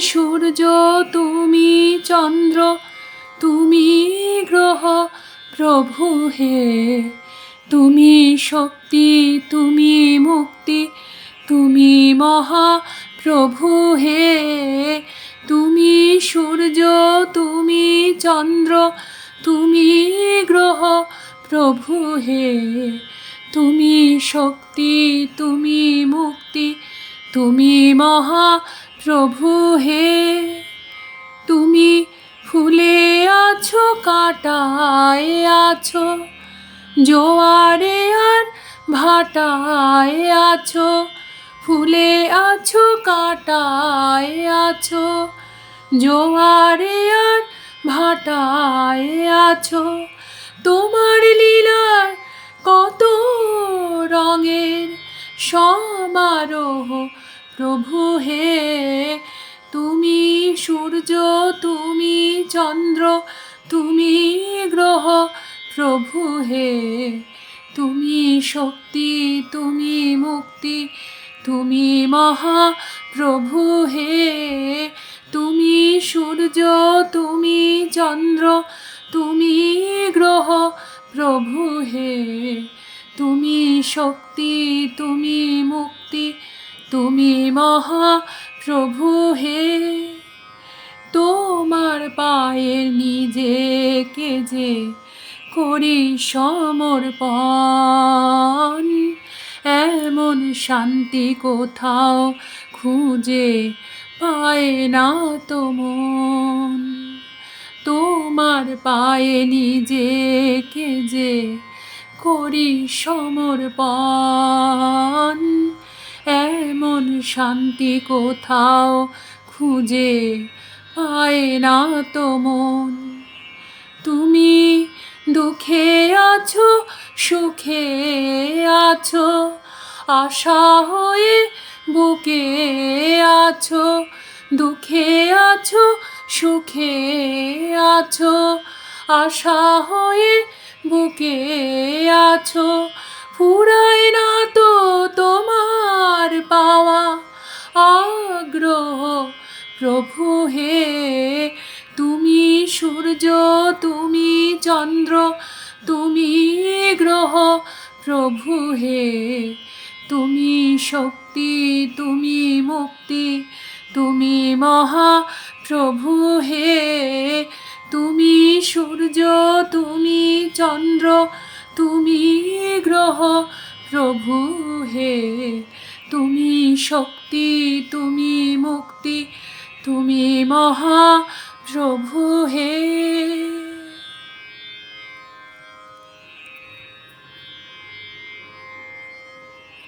সূর্য, তুমি চন্দ্র, তুমি গ্রহ, প্রভু হে। তুমি শক্তি, তুমি মুক্তি, তুমি মহা প্রভু হে। তুমি সূর্য, তুমি চন্দ্র, তুমি গ্রহ, প্রভু হে। তুমি শক্তি, তুমি মুক্তি, তুমি মহা প্রভু হে, তুমি ফুলে আছো, কাটায় আছো, জোয়ারে আর ভাটায় আছো, ফুলে আছো, কাটায় আছো, জোয়ারে আর ভাটায় আছো, তোমার লীলার কত রঙের সমারোহ প্রভু হে, তুমি সূর্য, তুমি চন্দ্র, তুমি গ্রহ, প্রভু হে, তুমি শক্তি, তুমি মুক্তি, তুমি মহা প্রভু হে, তুমি সূর্য, তুমি চন্দ্র, তুমি গ্রহ, প্রভু হে, তুমি শক্তি, তুমি মুক্তি তুমি মহা প্রভু হে, তোমার পায়ের নিজেকে যে করি সমর্পণ, এমন শান্তি কোথাও খুঁজে পায় না তো মন তোমার পায়ে নিজেকে যে করি সমর্পণ এমন শান্তি কোথাও খুঁজে পায় না তো মন। তুমি দুঃখে আছো, সুখে আছো, আশা হয়ে বুকে আছো, দুঃখে আছো, সুখে আছো, আশা হয়ে বুকে আছো আগ্রহ, প্রভু হে, তুমি সূর্য, তুমি চন্দ্র, তুমি গ্রহ, প্রভু হে, তুমি শক্তি, তুমি মুক্তি, তুমি মহা প্রভু হে, তুমি সূর্য, তুমি চন্দ্র, তুমি গ্রহ, প্রভু হে। তুমি শক্তি তুমি মুক্তি তুমি মহা প্রভু হে।